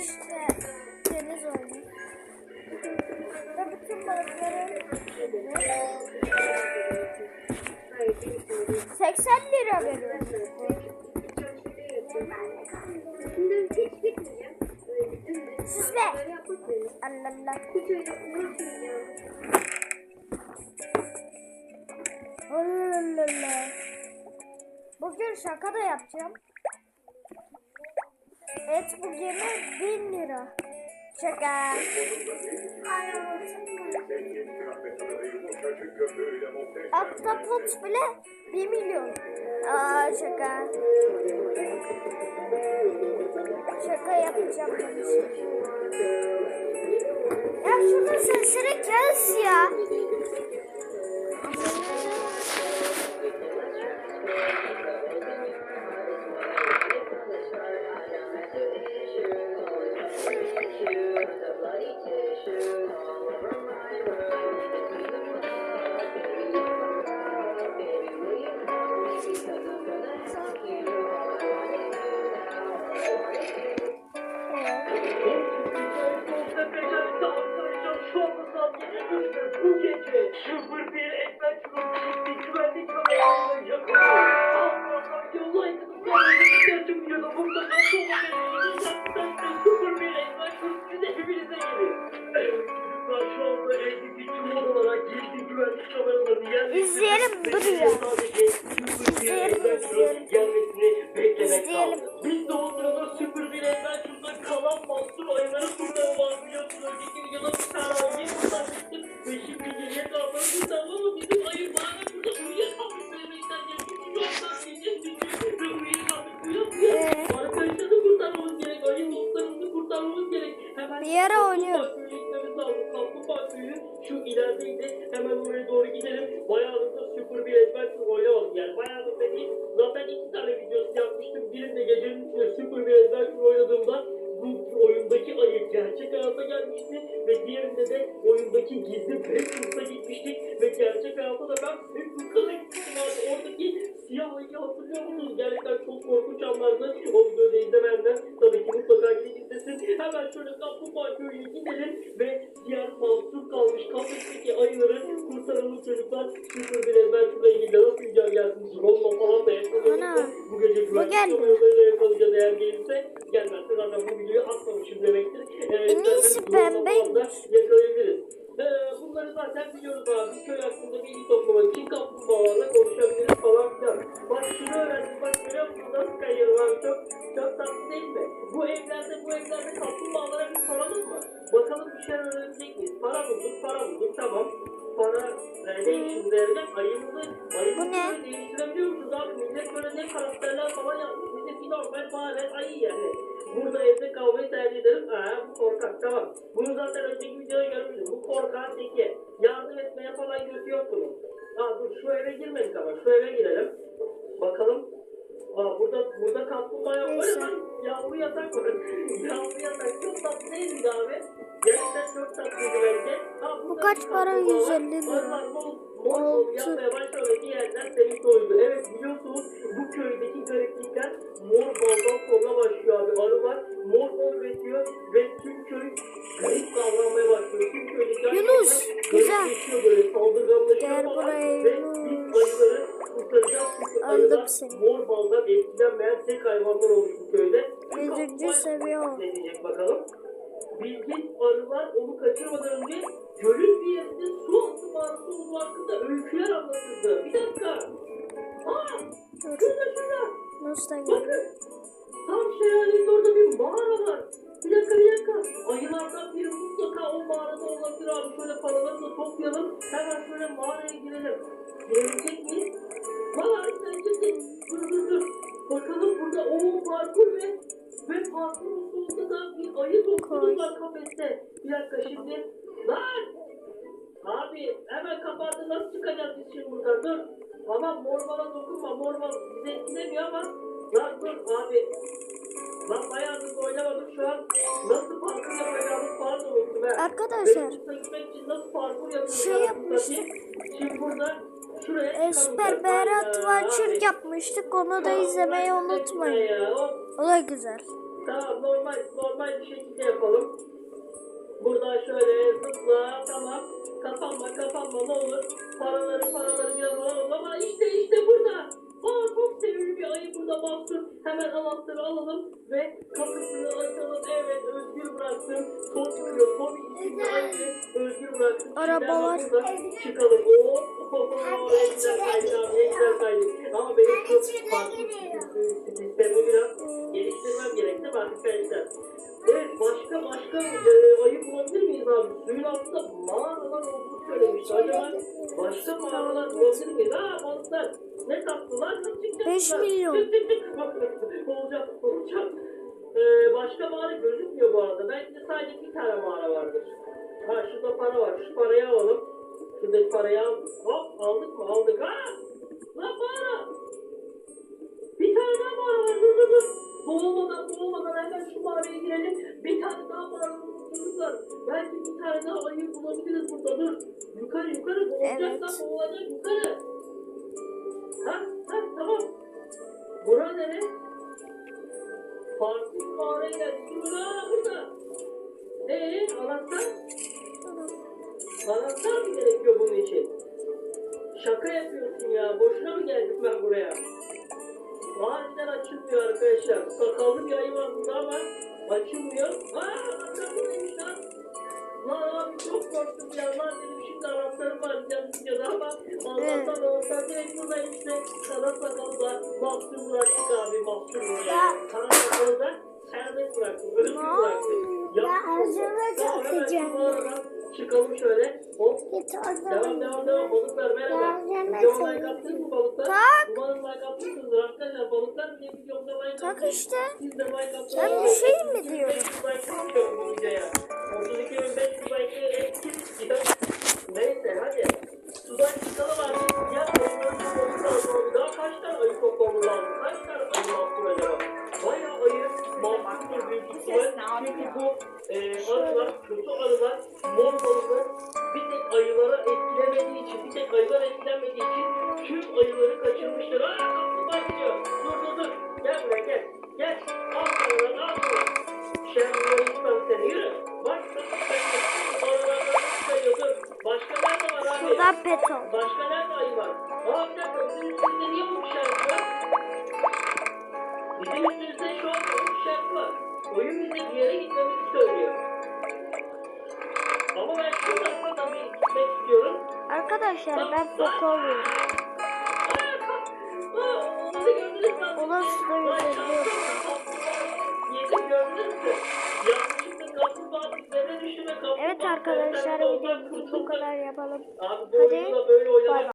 işte deniz oyunu. Ve bütün balıkların 80 lira veriyor. Süsle. Allah Allah. Allah Allah. Bugün şaka da yapacağım. Et bugünü 1000 lira. Şaka. Ahtapot bile 1 milyon. Aa şaka. Şaka yapacağım. Ya şunun sesini kes ya. Bu gece sıfır bir ekmek çürümüştü. Güvenlik kameralarına yakaladı. İzleyelim, duruyor. İzleyelim, izleyelim. İzleyelim. Biz de o sırada sıfır bir ekmek çürümüştü. Kalan mahsur ayıları kurtarmak biliyorsunuz. Önceki videoda bir tane ayıyı kurtarmıştık. Ve şimdi geriye kalanları kurtarma ama bizim ayı bana burada uyuyakalmış. Söylemekten geçmiş. Yoksa diyeceğiz. Ve uyuyakalmış. Uyan uyan. Arkadaşlarını kurtarmamız gerek. Ayı dostlarımızı kurtarmamız gerek. Hemen Bir yere oynuyor. Kaplumbağa köyü şu ilerideydi. Hemen adventure oynamadım yani. Bayağıdır dediğim zaten iki tane videosu yapmıştım. Birinde gecenin içinde sıfır bir adventure oynadığımda bu oyundaki ayı gerçek hayata gelmişti ve diğerinde de oyundaki gizli Pektus'a gitmiştik ve gerçek hayatta da ben Pektus'a gitmiştim abi. Oradaki siyah ayıyı hatırlıyor musunuz? Gerçekten çok korkunç anlardı. O videoyu da izlemeyenler tabii ki mutlaka gidip izlesin. Hemen şöyle Kaplumbağa köyüne gidelim ve diğer mahsur kalmış kafesteki ayıları kurtaralım çocuklar. Sıfır bir adventure'la ilgili de nasıl video gelsiniz? Ronlo falan da. Ana, Bu gece güvenlik kameralarıyla yakalayacağız eğer gelirse. Gelmezse zaten bu videoyu atmamışım demektir. Ee, En iyisi pembe. yakalayabiliriz. Ee, bunları zaten biliyoruz abi. Köy hakkında bilgi toplamak için kaplumbağalarla konuşabiliriz falan filan. Bak şunu öğrendim. Bak görüyor musun? Nasıl kayıyorum abi? Çok, çok tatlı değil mi? Bu evlerde bu evlerde kaplumbağalara bir soralım mı? Bakalım şeyler öğrenecek miyiz? Para bulduk, para bulduk. Tamam. Para e, ne işimize? Ayımızı, ayımızı böyle değiştirebiliyor muyuz abi? Millet böyle ne karakterler falan yapmış. Bizimki normal fare ayı yani. Burada evde kalmayı tercih ederim. Aa bu korkak tamam. Bunu zaten önceki videoda görmüştüm. Bu korkak teki. Yardım etmeye falan götü yok bunun. Aa dur şu eve girmedik ama şu eve girelim. Bakalım. Aa burada burada kaplumbağa. Böyle lan yavru yatak var. yavru yatak çok tatlı değil miydi abi? Gerçekten çok tatlıydı bence. Aa, Bu kaç bir para? kaplumbağa var. 150 lira. Altı. yapmaya başladı. Diğerler senin soydu. Evet biliyorsunuz bu köydeki gariplikler mor baldan sonra başlıyor abi. Arılar mor bal üretiyor ve tüm köy garip davranmaya başlıyor. Tüm köydeki Yunus, güzel. garipleşiyor böyle saldırganlaşıyor Gel falan. buraya Ve Yunus. biz ayıları kurtaracağız ayılar seni. mor baldan etkilenmeyen tek hayvanlar olmuş bu köyde. Yedinci seviye o. Ne diyecek bakalım. Bilgin arılar onu kaçırmadan önce gölün bir yerinde su altı mağarası olduğu hakkında öyküler anlatırdı. Bir dakika. Aa! Şurada şurada. Nasıl da? Bakın. Tam şelalenin orada bir mağara var. Bir dakika bir dakika. Ayılardan biri mutlaka o mağarada olabilir abi. Şöyle paraları da toplayalım. Hemen şöyle mağaraya girelim. Girebilecek çıkacağız biz şimdi buradan dur. Tamam mormala dokunma mormal bizi etkilemiyor ama lan dur abi. Lan bayağıdır oynamadık şu an. Nasıl parkur yapacağımız da unuttum he. Arkadaşlar Benim gitmek için nasıl parkur yapılacağını Şey yapmıştık. Şimdi burada şuraya e. Süper Berat abi. yapmıştık. Onu da izlemeyi unutmayın. Ya. O da güzel. Tamam normal normal bir şekilde yapalım. Buradan şöyle zıpla tamam. Kapanma kapanma ne olur. Paraları paraları biraz alalım ama işte işte burada. Aa çok sevimli bir ayı burada mahsur. Hemen anahtarı alalım ve kapısını açalım. Evet özgür bıraktım. Çıkıyor. Top isimli ayı özgür bıraktım. Arabalar. Çıkalım. Oo, Ama benim çok farklı sistemi biraz geliştirmem gerekti mi arkadaşlar? Evet, başka başka e, ayı bulabilir miyiz abi? Suyun altında mağaralar olduğunu söylemişti. Acaba başka mağaralar bulabilir miyiz? Ha balıklar. Ne tatlılar, nasıl çıkacak? Beş bunlar? milyon. Olacak, olacak. Ee, başka mağara gözükmüyor bu arada. De sadece bir tane mağara vardır. Ha şurada para var. Şu parayı alalım. Şuradaki parayı al. Hop aldık mı? Aldık. Ha! Lan mağara! Bir tane daha mağara var. Dur dur dur. Boğulmadan boğulmadan hemen şu mağaraya girelim. Bir tane daha mağara bulurlar. Belki bir tane daha ayı bulabiliriz burada. Dur. Yukarı yukarı boğulacaksan Evet. boğulacak yukarı. Ha ha tamam. Bura nere? Farklı mağaraya geldik. Dur aa burada. Eee anahtar? Anahtar mı gerekiyor bunun Açılmıyor arkadaşlar. Sakallı bir ayı var burada ama açılmıyor. Aa anahtar buradaymış lan. Lan abi çok korktum ya. Lan dedim şimdi anahtarım var diyeceğim videoda ama Allah'tan anahtar direkt buradayım işte. Kara sakalı da mahsur bıraktık abi mahsur buraya. Kara sakalı da serbest bıraktım. Özgür bıraktım. oluyor? Ya ağzıma Tamam çıkalım şöyle. Hop. Devam devam devam balıklar merhaba. Videoma like attınız mı balıklar? Tak. Umarım like atmışsınızdır arkadaşlar. Balıklar bile videomda like Tak atmış. işte. Siz de like atmayı Ben bir şey mi diyorum? 32.500 like bu videoya. 32.500 like gidiyor. Neyse hadi. Tek ayılar etkilenmediği için tüm ayıları kaçırmıştır. Aa kaplumbağa gidiyor. Dur dur dur. Gel buraya gel. Gel. Al sana al sana. Şerifleri istem seni. Yürü. Bak. Başka nerede var abi? Şurada beton. Başka nerede ayı var? Aa bir dakika. Bizim üstümüzde niye bu şerif var? Bizim üstümüzde şu an bu şerif var. Oyun bize bir yere gitmemizi söylüyor. Ama ben şuradan da bir gitmek istiyorum. Arkadaşlar ben foto alıyorum. Ulan suda yüzebiliyorum. Evet arkadaşlar videomuz bu kadar yapalım. Hadi. böyle oynamak